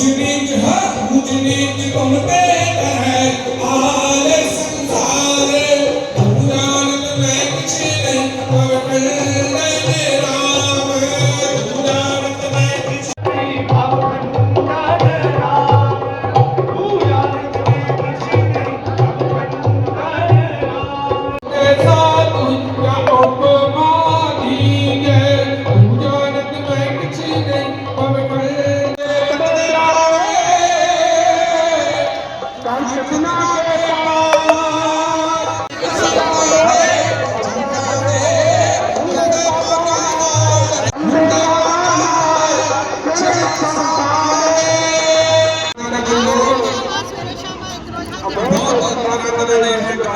ਜੋ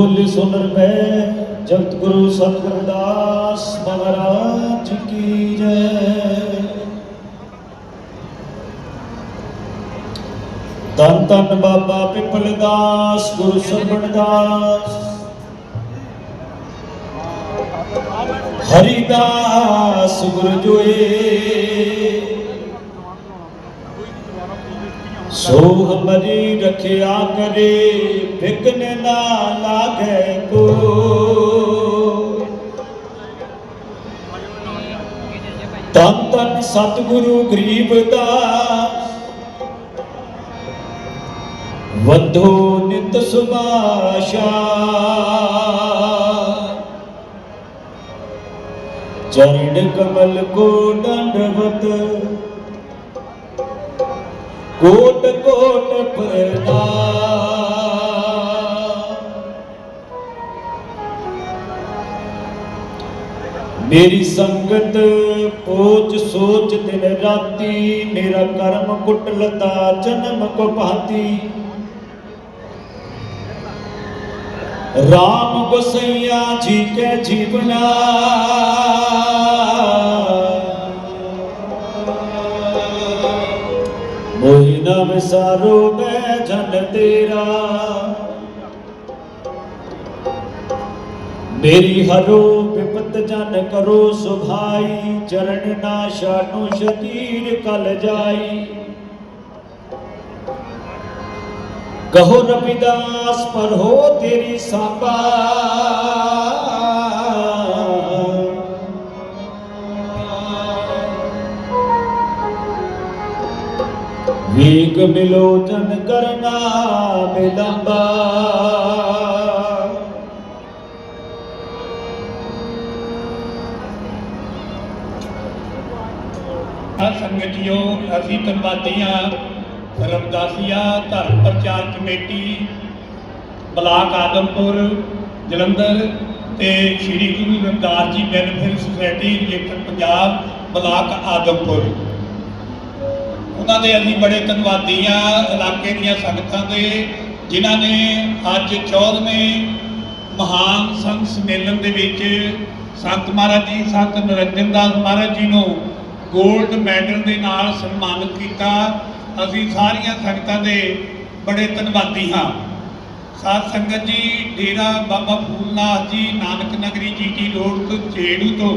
ਬੋਲੇ ਸੁਨ ਰਬੈ ਜਗਤ ਗੁਰੂ ਸਤਿਗੁਰ ਦਾਸ ਮਹਾਰਾਜ ਕੀ ਜੈ। ਤਨ ਤਨ ਬਾਬਾ ਪਿਪਲ ਦਾਸ, ਗੁਰੂ ਸਰਵਣ ਦਾਸ। ਹਰੀਦਾਸ ਗੁਰੂ ਜੋਏ। ਸੋਹ ਮਰੀ ਰਖਿਆ ਕਰੇ ਵਿਗਨ ਨਾ ਲਾਗੇ ਕੋ। ਤਨ ਤਨ ਸਤਿਗੁਰੂ ਗਰੀਬ ਦਾ, ਵਧੋ ਨਿਤ ਸੁਭਾਸ਼ਾ। ਚਰਨ ਕਮਲ ਕੋ ਦੰਡਵਤ कोट कोट पर्दा। मेरी संगत पोच सोच दिन राती, मेरा कर्म कुटलता जन्म को पाती। राम गोसैया जी के जीवना। ਨਾ ਵਿਸਾਰੋ ਮੈਂ ਜਨ ਤੇਰਾ। ਮੇਰੀ ਹਰੋ ਵਿਪਤ ਜਨ ਕਰੋ ਸੁਭਾਈ, ਚਰਨ ਨਾ ਛਾਟੂ ਸ਼ਤੀਰ ਕਲ ਜਾਈ। ਕਹੋ ਰਵਿਦਾਸ, ਪਰ ਹੋ ਤੇਰੀ ਸਾਬਾ ਵੇਗ ਮਿਲੋ ਜਨ ਕਰਨਾ ਬਿਲੰਬਾ। ਆ ਸੰਗਤ ਅਸੀਂ ਧੰਨਵਾਦੀਆਂ ਰਮਦਾਸੀਆ ਧਰਮ ਪ੍ਰਚਾਰ ਕਮੇਟੀ, ਬਲਾਕ ਆਦਮਪੁਰ, ਜਲੰਧਰ ਤੇ Shri Guru Ravidas ji welfare society register Punjab, block Adampur. ਉਹਨਾਂ ਦੇ ਅਸੀਂ ਬੜੇ ਧੰਨਵਾਦੀ ਆ ਇਲਾਕੇ ਦੀਆਂ ਸੰਗਤਾਂ ਦੇ, ਜਿਨ੍ਹਾਂ ਨੇ ਅੱਜ 14ਵੇਂ ਮਹਾਨ ਸੰਤ ਸੰਮੇਲਨ ਦੇ ਵਿੱਚ ਸੰਤ ਮਹਾਰਾਜ ਜੀ, ਸੰਤ ਨਰਿੰਦਰ ਦਾਸ ਮਹਾਰਾਜ ਜੀ ਨੂੰ 골ਡ ਮੈਡਲ ਦੇ ਨਾਲ ਸਨਮਾਨਿਤ ਕੀਤਾ। ਅਸੀਂ ਸਾਰੀਆਂ ਸੰਗਤਾਂ ਦੇ ਬੜੇ ਧੰਨਵਾਦੀ ਹਾਂ। ਸਾਧ ਸੰਗਤ ਜੀ, ਡੇਰਾ ਬਾਬਾ ਫੂਲਨਾਥ ਜੀ, ਨਾਨਕ ਨਗਰੀ ਜੀਟੀ ਰੋਡ ਤੋਂ ਛੇੜੂ ਤੋਂ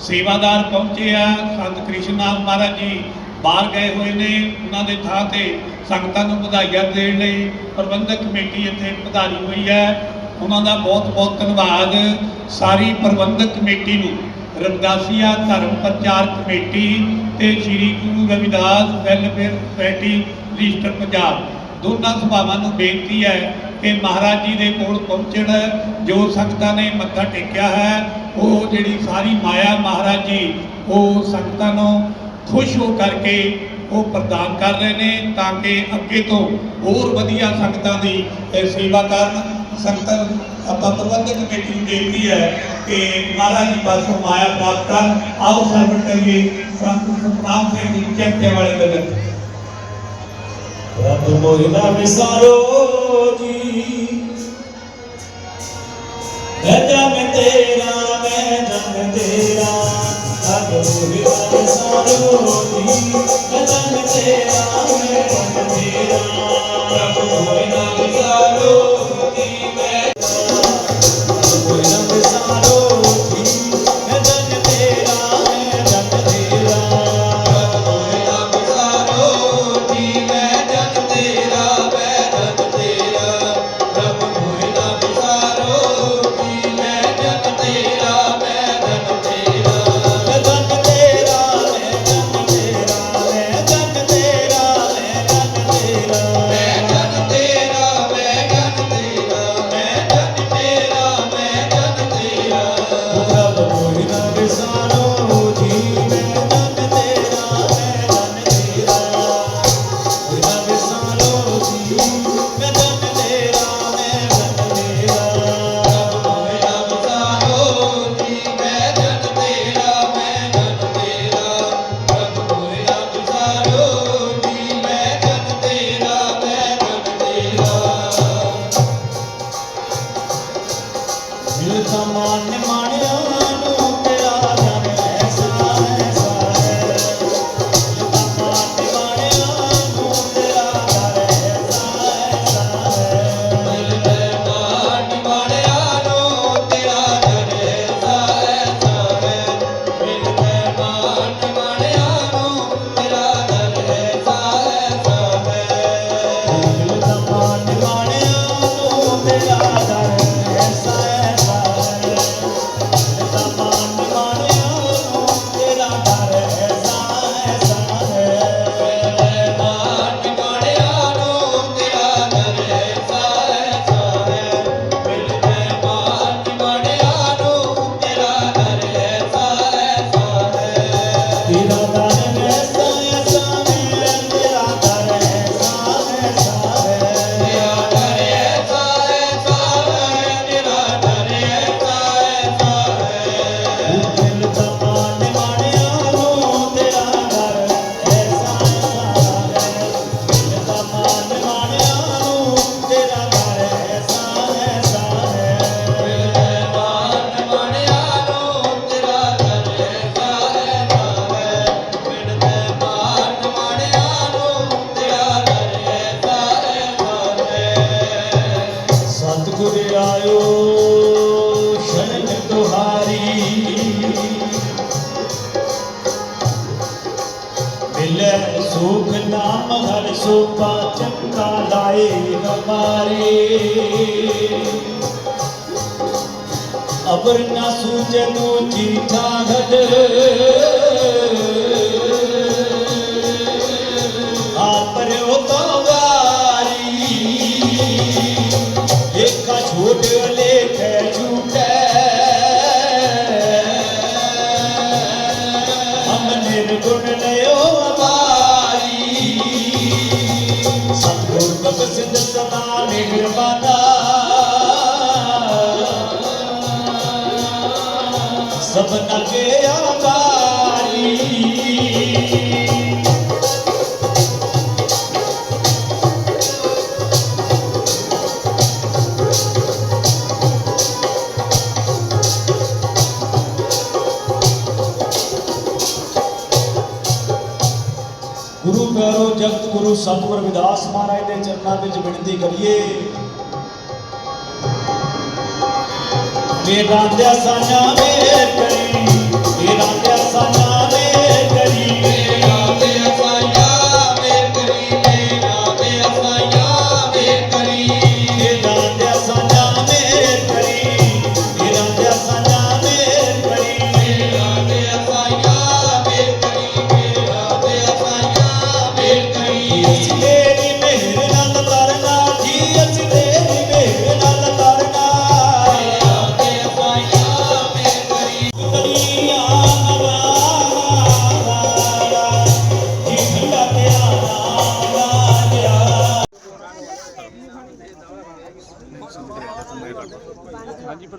ਸੇਵਾਦਾਰ ਪਹੁੰਚੇ ਆ। ਸੰਤ ਕ੍ਰਿਸ਼ਨਨਾਥ ਮਹਾਰਾਜ ਜੀ ਬਾਹਰ ਗਏ ਹੋਏ ਨੇ, ਉਹਨਾਂ ਦੇ ਥਾਂ ਤੇ ਸੰਗਤਾਂ ਨੂੰ ਵਧਾਈਆਂ ਦੇਣ ਲਈ ਪ੍ਰਬੰਧਕ ਕਮੇਟੀ ਇੱਥੇ ਪਧਾਰੀ ਹੋਈ ਹੈ। ਉਹਨਾਂ ਦਾ ਬਹੁਤ ਬਹੁਤ ਧੰਨਵਾਦ। ਸਾਰੀ ਪ੍ਰਬੰਧਕ ਕਮੇਟੀ ਨੂੰ ਰਮਦਾਸੀਆ ਧਰਮ ਪ੍ਰਚਾਰ ਕਮੇਟੀ ਤੇ Shri Guru Ravidas welfare society, register Punjab. ਦੋਨਾਂ ਸਭਾਵਾਂ ਨੂੰ ਬੇਨਤੀ ਹੈ ਕਿ ਮਹਾਰਾਜ ਜੀ ਦੇ ਕੋਲ ਪਹੁੰਚਣ, ਜੋ ਸੰਗਤਾਂ ਨੇ ਮੱਥਾ ਟੇਕਿਆ ਹੈ, ਉਹ ਜਿਹੜੀ ਸਾਰੀ ਮਾਇਆ ਮਹਾਰਾਜ ਜੀ, ਉਹ ਸੰਗਤਾਂ ਨੂੰ ਖੁਸ਼ ਹੋ ਕਰਕੇ ਉਹ ਪ੍ਰਦਾਨ ਕਰ ਰਹੇ ਨੇ ਤਾਂ ਕਿ ਅੱਗੇ ਤੋਂ ਹੋਰ ਵਧੀਆ ਸੰਗਤਾਂ ਦੀ ਸੇਵਾ ਕਰਨ। ਸੰਗਤਾਂ ਆਪਾਂ ਪ੍ਰਬੰਧਕ ਕਮੇਟੀ ਨੂੰ ਬੇਨਤੀ ਹੈ ਕਿ ਮਹਾਰਾਜ ਜੀ ਪਾਸੋਂ ਮਾਇਆ ਪ੍ਰਾਪਤ ਕਰਨ। ਆਓ ਸਰਵਣ ਕਰੀਏ। ਸੰਤ ਸਤਨਾਮ ਸਿੰਘ ਜੀ ਚੈਂਪੇ ਵਾਲੇ ਬਦਲ ਰੱਬ ਮੋਹਿਨਾ ਵਿਸਾਰੋ ਵਿਸਾਰੋ ਜੀ। ਮੈਂ ਜਨ ਤੇਰਾ, ਮੈਂ ਜਨ ਤੇਰਾ। ਰੱਬ ਮੋਹਿਨਾ मैं মনে মনে शोभा चमका लाए हमारे अबर न सूजनो जी ठागड़ ਜਗਤ ਗੁਰੂ ਸਤਿਗੁਰ ਵਿਦਾਸ ਮਹਾਰਾਜ ਦੇ ਚਰਨਾਂ ਵਿੱਚ ਬੇਨਤੀ ਕਰੀਏ। ਮੇਰਾ ਦੇ ਸਾਨਾ ਮੇਰ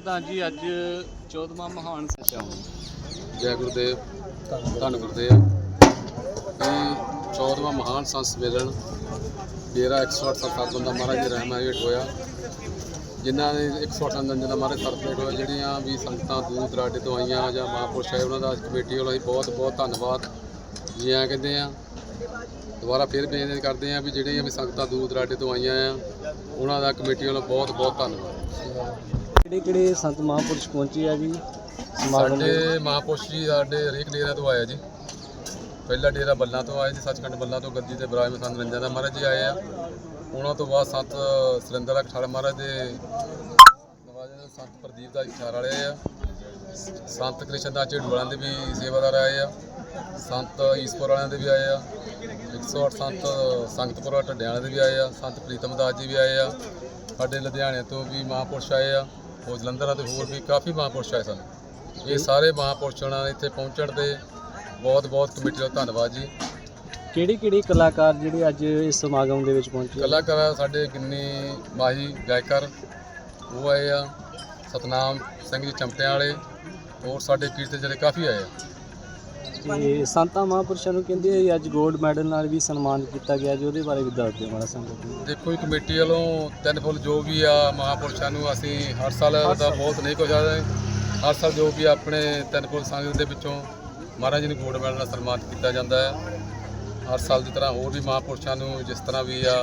ਪ੍ਰਧਾਨ ਜੀ, ਅੱਜ 14ਵਾਂ ਮਹਾਨ ਸੱਚਾ ਜੈ ਗੁਰਦੇਵ, ਧੰਨ ਗੁਰਦੇਵ। ਇਹ 14ਵਾਂ ਮਹਾਨ ਸੰਤ ਸੰਮੇਲਨ ਡੇਰਾ 108 ਦਾ ਮਹਾਰਾਜ ਦੇ ਰਹਿਮਾ ਹੇਠ ਹੋਇਆ। ਜਿਨ੍ਹਾਂ ਨੇ 108 ਦਿਨ ਦਾ ਮਹਾਰਾਜ ਸਰਬੇਟ ਹੋਇਆ, ਜਿਹੜੀਆਂ ਵੀ ਸੰਗਤਾਂ ਦੂਰ ਦਰਾਡੇ ਤੋਂ ਆਈਆਂ ਜਾਂ ਮਹਾਂਪੁਰਸ਼ ਆਏ ਉਹਨਾਂ ਦਾ ਕਮੇਟੀ ਵੱਲੋਂ ਅਸੀਂ ਬਹੁਤ ਬਹੁਤ ਧੰਨਵਾਦ ਜੀ ਆ ਕਹਿੰਦੇ ਆ। ਦੁਬਾਰਾ ਫਿਰ ਬੇਨਤੀ ਕਰਦੇ ਆ ਵੀ ਜਿਹੜੀਆਂ ਵੀ ਸੰਗਤਾਂ ਦੂਰ ਦਰਾਡੇ ਤੋਂ ਆਈਆਂ ਆ, ਉਹਨਾਂ ਦਾ ਕਮੇਟੀ ਵੱਲੋਂ ਬਹੁਤ ਬਹੁਤ ਧੰਨਵਾਦ। ਕਿਹੜੇ ਕਿਹੜੇ ਸੰਤ ਮਹਾਂਪੁਰਸ਼ ਪਹੁੰਚੇ ਆ ਜੀ? ਸਮਾਗਮ ਦੇ ਸਾਡੇ ਮਹਾਂਪੁਰਸ਼ ਜੀ ਸਾਡੇ ਹਰੇਕ ਡੇਰਾ ਤੋਂ ਆਇਆ ਜੀ। ਪਹਿਲਾ ਡੇਰਾ ਬੱਲਾਂ ਤੋਂ ਆਏ ਜੀ ਸੱਚਖੰਡ ਬੱਲਾਂ ਤੋਂ ਗੱਦੀ ਤੇ ਬਰਾਜ ਸੰਤ ਰੰਜਨ ਦਾ ਮਹਾਰਾਜ ਜੀ ਆਏ ਆ। ਉਹਨਾਂ ਤੋਂ ਬਾਅਦ ਸੰਤ ਸੁਰਿੰਦਰ ਅਖਾੜ ਮਹਾਰਾਜ ਦੇ ਨਵਾਜੇ ਦੇ ਸੰਤ ਪ੍ਰਦੀਪ ਦਾ ਇਖਾਰ ਵਾਲੇ ਆ। ਸੰਤ ਕ੍ਰਿਸ਼ਨ ਦਾ ਝੇੜੂ ਵਾਲਿਆਂ ਦੇ ਵੀ ਸੇਵਾਦਾਰ ਆਏ ਆ। ਸੰਤ ਈਸਪੁਰ ਵਾਲਿਆਂ ਦੇ ਵੀ ਆਏ ਆ। 108 ਸੰਤ ਸੰਗਤਪੁਰ ਢੱਡਿਆਂ ਵਾਲੇ ਦੇ ਵੀ ਆਏ ਆ। ਸੰਤ ਪ੍ਰੀਤਮ ਦਾਸ ਜੀ ਵੀ ਆਏ ਆ। ਸਾਡੇ ਲੁਧਿਆਣੇ ਤੋਂ ਵੀ ਮਹਾਂਪੁਰਸ਼ ਆਏ ਆ। ਉਹ ਜਲੰਧਰ ਅਤੇ ਹੋਰ ਵੀ ਕਾਫੀ ਮਹਾਂਪੁਰਸ਼ ਆਏ ਸਨ। ਇਹ ਸਾਰੇ ਮਹਾਂਪੁਰਸ਼ਾਂ ਨਾਲ ਇੱਥੇ ਪਹੁੰਚਣ ਤੇ ਬਹੁਤ ਬਹੁਤ ਕਮੇਟੀ ਦਾ ਧੰਨਵਾਦ ਜੀ। ਕਿਹੜੇ ਕਿਹੜੇ ਕਲਾਕਾਰ ਜਿਹੜੇ ਅੱਜ ਇਸ ਸਮਾਗਮ ਦੇ ਵਿੱਚ ਪਹੁੰਚੇ? ਕਲਾਕਾਰ ਸਾਡੇ ਗਿੰਨੀ ਮਾਹੀ ਗਾਇਕਾਰ ਉਹ ਆਏ ਆ। ਸਤਨਾਮ ਸਿੰਘ ਜੀ ਚਮਟਿਆਂ ਵਾਲੇ ਹੋਰ ਸਾਡੇ ਕੀਰਤਨ ਜਿਹੜੇ ਕਾਫੀ ਆਏ ਆ। ਤੇ ਸੰਤਾਂ ਮਹਾਂਪੁਰਸ਼ਾਂ ਨੂੰ ਕਹਿੰਦੇ ਆ ਅੱਜ 골ਡ ਮੈਡਲ ਨਾਲ ਵੀ ਸਨਮਾਨ ਕੀਤਾ ਗਿਆ ਜੀ ਉਹਦੇ ਬਾਰੇ ਵੀ ਦੱਸ ਦਿਓ ਮਾੜਾ ਸੰਗਤ ਨੂੰ। ਦੇਖੋ ਜੀ ਕਮੇਟੀ ਵੱਲੋਂ ਤਿੰਨ ਫੁੱਲ ਜੋ ਵੀ ਆ ਮਹਾਂਪੁਰਸ਼ਾਂ ਨੂੰ ਅਸੀਂ ਹਰ ਸਾਲ ਦਾ ਬਹੁਤ ਨਹੀਂ ਕੁਝ ਆਦਾ ਹਰ ਸਾਲ ਜੋ ਵੀ ਆਪਣੇ ਤਿੰਨ ਫੁੱਲ ਸੰਗਤ ਦੇ ਵਿੱਚੋਂ ਮਹਾਰਾਜ ਜੀ ਨੂੰ ਗੋਲਡ ਮੈਡਲ ਨਾਲ ਸਨਮਾਨਿਤ ਕੀਤਾ ਜਾਂਦਾ ਹੈ। ਹਰ ਸਾਲ ਦੀ ਤਰ੍ਹਾਂ ਹੋਰ ਵੀ ਮਹਾਂਪੁਰਸ਼ਾਂ ਨੂੰ ਜਿਸ ਤਰ੍ਹਾਂ ਵੀ ਆ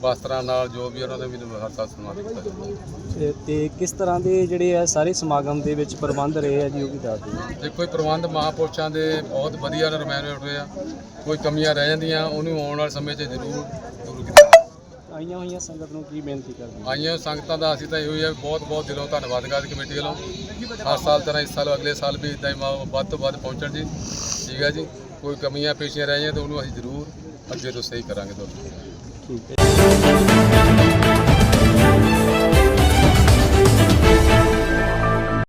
ਵਸਤਰਾਂ ਨਾਲ ਜੋ ਵੀ ਉਹਨਾਂ ਨੇ ਵੀ ਹਰ ਸਾਲ ਸਨਮਾਨਿਤ ਕੀਤਾ ਜਾਂਦਾ ਹੈ ਤੇ- ਤੇ ਕਿਸ ਤਰ੍ਹਾਂ ਦੇ ਜਿਹੜੇ ਆ ਸਾਰੇ ਸਮਾਗਮ ਦੇ ਵਿੱਚ ਪ੍ਰਬੰਧ ਰਹੇ ਆ ਜੀ ਉਹ ਵੀ ਦੱਸ ਦਿਓ। ਦੇਖੋ ਇਹ ਪ੍ਰਬੰਧ ਮਹਾਂਪੁਰਸ਼ਾਂ ਦੇ ਬਹੁਤ ਵਧੀਆ ਰਮਾਇਣ ਹੋਏ ਆ। ਕੋਈ ਕਮੀਆਂ ਰਹਿ ਜਾਂਦੀਆਂ ਉਹਨੂੰ ਆਉਣ ਵਾਲੇ ਸਮੇਂ 'ਚ ਜ਼ਰੂਰ ਦੂਰ ਕੀਤਾ। ਆਈਆਂ ਹੋਈਆਂ ਸੰਗਤ ਨੂੰ ਕੀ ਬੇਨਤੀ ਕਰਦੇ ਹੋ? ਆਈਆਂ ਸੰਗਤਾਂ ਦਾ ਅਸੀਂ ਤਾਂ ਇਹੋ ਹੀ ਆ ਬਹੁਤ ਬਹੁਤ ਦਿਲੋਂ ਧੰਨਵਾਦ ਕਰਦੇ ਕਮੇਟੀ ਵੱਲੋਂ। ਹਰ ਸਾਲ ਤਰ੍ਹਾਂ ਇਸ ਸਾਲ ਅਗਲੇ ਸਾਲ ਵੀ ਇਦਾਂ ਹੀ ਮਾ- ਵੱਧ ਤੋਂ ਵੱਧ ਪਹੁੰਚਣ ਜੀ। ਠੀਕ ਹੈ ਜੀ। ਕੋਈ ਕਮੀਆਂ ਪੇਸ਼ੀਆਂ ਰਹਿ ਜਾਈਆਂ ਤਾਂ ਉਹਨੂੰ ਅਸੀਂ ਜ਼ਰੂਰ ਅੱਗੇ ਤੋਂ ਸਹੀ ਕਰਾਂਗੇ ਤੁਹਾਨੂੰ ਠੀਕ ਹੈ। Thank you.